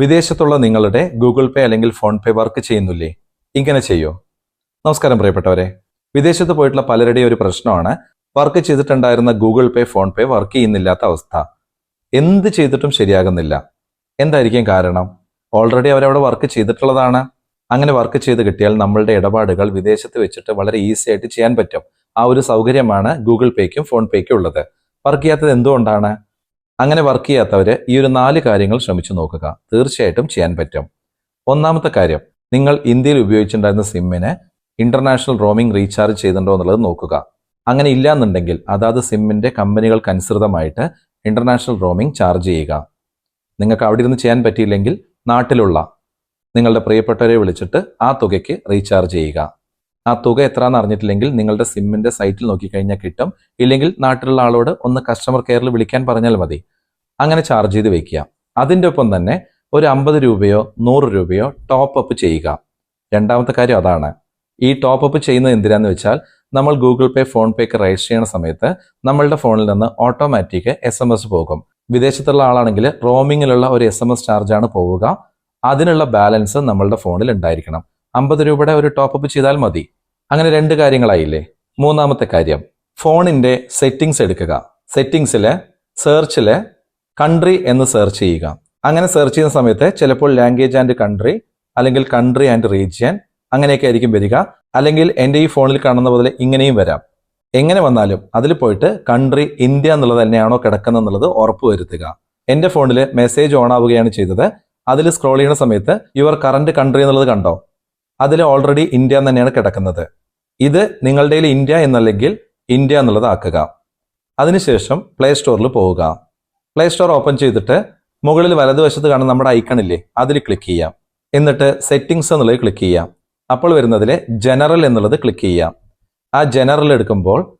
വിദേശത്തുള്ള നിങ്ങളുടെ ഗൂഗിൾ പേ അല്ലെങ്കിൽ ഫോൺ പേ വർക്ക് ചെയ്യുന്നില്ലേ? ഇങ്ങനെ ചെയ്യോ? നമസ്കാരം പ്രിയപ്പെട്ടവരെ. വിദേശത്ത് പോയിട്ടുള്ള പലരുടെയും ഒരു പ്രശ്നമാണ് വർക്ക് ചെയ്തിട്ടുണ്ടായിരുന്ന Google Pay PhonePe work ചെയ്യുന്നില്ലാത്ത അവസ്ഥ. എന്ത് ചെയ്തിട്ടും ശരിയാകുന്നില്ല. എന്തായിരിക്കും കാരണം? ഓൾറെഡി അവരവിടെ വർക്ക് ചെയ്തിട്ടുള്ളതാണ്. അങ്ങനെ വർക്ക് ചെയ്ത് കിട്ടിയാൽ നമ്മളുടെ ഇടപാടുകൾ വിദേശത്ത് വെച്ചിട്ട് വളരെ ഈസി ആയിട്ട് ചെയ്യാൻ പറ്റും. ആ ഒരു സൗകര്യമാണ് ഗൂഗിൾ പേക്കും ഫോൺ പേക്കും ഉള്ളത്. വർക്ക് ചെയ്യാത്തത് എന്തുകൊണ്ടാണ്? അങ്ങനെ വർക്ക് ചെയ്യാത്തവർ ഈ ഒരു നാല് കാര്യങ്ങൾ ശ്രമിച്ചു നോക്കുക. തീർച്ചയായിട്ടും ചെയ്യാൻ പറ്റും. ഒന്നാമത്തെ കാര്യം നിങ്ങൾ ഇന്ത്യയിൽ ഉപയോഗിച്ചിട്ടുണ്ടായിരുന്ന സിമ്മിനെ ഇന്റർനാഷണൽ റോമിംഗ് റീചാർജ് ചെയ്തിട്ടുണ്ടോ എന്നുള്ളത് നോക്കുക. അങ്ങനെ ഇല്ല എന്നുണ്ടെങ്കിൽ അതാത് സിമ്മിന്റെ കമ്പനികൾക്ക് അനുസൃതമായിട്ട് ഇന്റർനാഷണൽ റോമിംഗ് ചാർജ് ചെയ്യുക. നിങ്ങൾക്ക് അവിടെ ഇരുന്ന് ചെയ്യാൻ പറ്റിയില്ലെങ്കിൽ നാട്ടിലുള്ള നിങ്ങളുടെ പ്രിയപ്പെട്ടവരെ വിളിച്ചിട്ട് ആ തുകയ്ക്ക് റീചാർജ് ചെയ്യുക. ആ തുക എത്രയാണെന്ന് അറിഞ്ഞിട്ടില്ലെങ്കിൽ നിങ്ങളുടെ സിമ്മിന്റെ സൈറ്റിൽ നോക്കിക്കഴിഞ്ഞാൽ കിട്ടും. ഇല്ലെങ്കിൽ നാട്ടിലുള്ള ആളോട് ഒന്ന് കസ്റ്റമർ കെയറിൽ വിളിക്കാൻ പറഞ്ഞാൽ മതി. അങ്ങനെ ചാർജ് ചെയ്ത് വെക്കുക അതിന്റെ ഒപ്പം തന്നെ ഒരു അമ്പത് രൂപയോ നൂറ് രൂപയോ ടോപ്പ് അപ്പ് ചെയ്യുക. രണ്ടാമത്തെ കാര്യം അതാണ്. ഈ ടോപ്പ് അപ്പ് ചെയ്യുന്നത് എന്തിനാന്ന് വെച്ചാൽ നമ്മൾ ഗൂഗിൾ പേ ഫോൺ പേക്ക് രജിസ്റ്റർ ചെയ്യുന്ന സമയത്ത് നമ്മളുടെ ഫോണിൽ നിന്ന് ഓട്ടോമാറ്റിക് എസ് എം എസ് പോകും. വിദേശത്തുള്ള ആളാണെങ്കിൽ റോമിങ്ങിലുള്ള ഒരു എസ് എം എസ് ചാർജാണ് പോവുക. അതിനുള്ള ബാലൻസ് നമ്മളുടെ ഫോണിൽ ഉണ്ടായിരിക്കണം. അമ്പത് രൂപയുടെ ഒരു ടോപ്പ് അപ്പ് ചെയ്താൽ മതി. അങ്ങനെ രണ്ട് കാര്യങ്ങളായില്ലേ? മൂന്നാമത്തെ കാര്യം ഫോണിന്റെ സെറ്റിംഗ്സ് എടുക്കുക. സെറ്റിംഗ്സിൽ സെർച്ചിൽ കൺട്രി എന്ന് സെർച്ച് ചെയ്യുക. അങ്ങനെ സെർച്ച് ചെയ്യുന്ന സമയത്ത് ചിലപ്പോൾ ലാംഗ്വേജ് ആൻഡ് കൺട്രി അല്ലെങ്കിൽ കൺട്രി ആൻഡ് റീജിയൻ അങ്ങനെയൊക്കെ ആയിരിക്കും വരിക. അല്ലെങ്കിൽ എന്റെ ഈ ഫോണിൽ കാണുന്ന പോലെ ഇങ്ങനെയും വരാം. എങ്ങനെ വന്നാലും അതിൽ പോയിട്ട് കൺട്രി ഇന്ത്യ എന്നുള്ളത് തന്നെയാണോ കിടക്കുന്നത് എന്നുള്ളത് ഉറപ്പ് വരുത്തുക. എന്റെ ഫോണിൽ മെസ്സേജ് ഓൺ ആവുകയാണ് ചെയ്തത്. അതിൽ സ്ക്രോൾ ചെയ്യുന്ന സമയത്ത് യുവർ കറണ്ട് കൺട്രി എന്നുള്ളത് കണ്ടോ? അതിൽ ഓൾറെഡി ഇന്ത്യ എന്ന് തന്നെയാണ് കിടക്കുന്നത്. ഇത് നിങ്ങളുടെ ഇന്ത്യ എന്നല്ലെങ്കിൽ ഇന്ത്യ എന്നുള്ളത് ആക്കുക. അതിനുശേഷം പ്ലേ സ്റ്റോറിൽ പോവുക. പ്ലേ സ്റ്റോർ ഓപ്പൺ ചെയ്തിട്ട് മുകളിൽ വലതുവശത്ത് കാണുന്ന നമ്മുടെ ഐക്കൺ ഇല്ലേ അതിൽ ക്ലിക്ക് ചെയ്യാം. എന്നിട്ട് സെറ്റിംഗ്സ് എന്നുള്ളത് ക്ലിക്ക് ചെയ്യാം. അപ്പോൾ വരുന്നതിൽ ജനറൽ എന്നുള്ളത് ക്ലിക്ക് ചെയ്യാം. ആ ജനറൽ എടുക്കുമ്പോൾ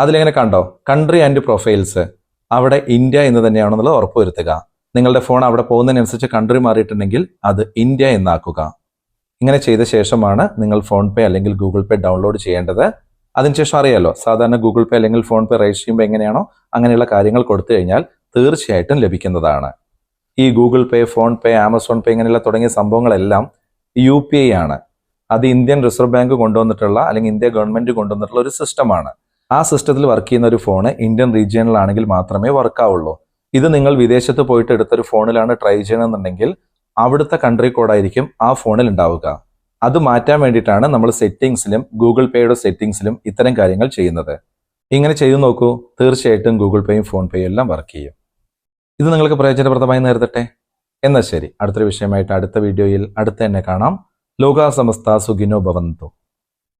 അതിലെങ്ങനെ കണ്ടോ? കൺട്രി ആൻഡ് പ്രൊഫൈൽസ് അവിടെ ഇന്ത്യ എന്ന് തന്നെയാണെന്നുള്ളത് ഉറപ്പുവരുത്തുക നിങ്ങളുടെ ഫോൺ അവിടെ പോകുന്നതിനനുസരിച്ച് കൺട്രി മാറിയിട്ടുണ്ടെങ്കിൽ അത് ഇന്ത്യ എന്നാക്കുക. ഇങ്ങനെ ചെയ്ത ശേഷമാണ് നിങ്ങൾ ഫോൺ പേ അല്ലെങ്കിൽ ഗൂഗിൾ പേ ഡൗൺലോഡ് ചെയ്യേണ്ടത്. അതിനുശേഷം അറിയാലോ സാധാരണ ഗൂഗിൾ പേ അല്ലെങ്കിൽ ഫോൺ പേ രജിസ്റ്റർ ചെയ്യുമ്പോൾ എങ്ങനെയാണോ അങ്ങനെയുള്ള കാര്യങ്ങൾ കൊടുത്തു കഴിഞ്ഞാൽ തീർച്ചയായിട്ടും ലഭിക്കുന്നതാണ്. ഈ Google Pay PhonePe Amazon Pay ഇങ്ങനെയുള്ള തുടങ്ങിയ സംഭവങ്ങളെല്ലാം യു പി ഐ ആണ്. അത് ഇന്ത്യൻ റിസർവ് ബാങ്ക് കൊണ്ടുവന്നിട്ടുള്ള അല്ലെങ്കിൽ ഇന്ത്യ ഗവൺമെന്റ് കൊണ്ടുവന്നിട്ടുള്ള ഒരു സിസ്റ്റമാണ്. ആ സിസ്റ്റത്തിൽ വർക്ക് ചെയ്യുന്ന ഒരു ഫോൺ ഇന്ത്യൻ റീജിയനിലാണെങ്കിൽ മാത്രമേ വർക്ക് ആവുള്ളൂ. ഇത് നിങ്ങൾ വിദേശത്ത് പോയിട്ട് എടുത്തൊരു ഫോണിലാണ് ട്രൈ ചെയ്യണമെന്നുണ്ടെങ്കിൽ അവിടുത്തെ കൺട്രി കോഡായിരിക്കും ആ ഫോണിൽ ഉണ്ടാവുക. അത് മാറ്റാൻ വേണ്ടിയിട്ടാണ് നമ്മൾ സെറ്റിംഗ്സിലും ഗൂഗിൾ പേയുടെ സെറ്റിംഗ്സിലും ഇത്തരം കാര്യങ്ങൾ ചെയ്യുന്നത്. ഇങ്ങനെ ചെയ്തു നോക്കൂ. തീർച്ചയായിട്ടും ഗൂഗിൾ പേയും ഫോൺ പേയും എല്ലാം വർക്ക് ചെയ്യും. ഇത് നിങ്ങൾക്ക് പ്രയോജനപ്രദമായി നേരിടട്ടെ? എന്നാൽ ശരി. അടുത്തൊരു വിഷയമായിട്ട് അടുത്ത വീഡിയോയിൽ അടുത്ത് തന്നെ കാണാം. ലോകാസമസ്ത സുഖിനോ ഭവന്തു.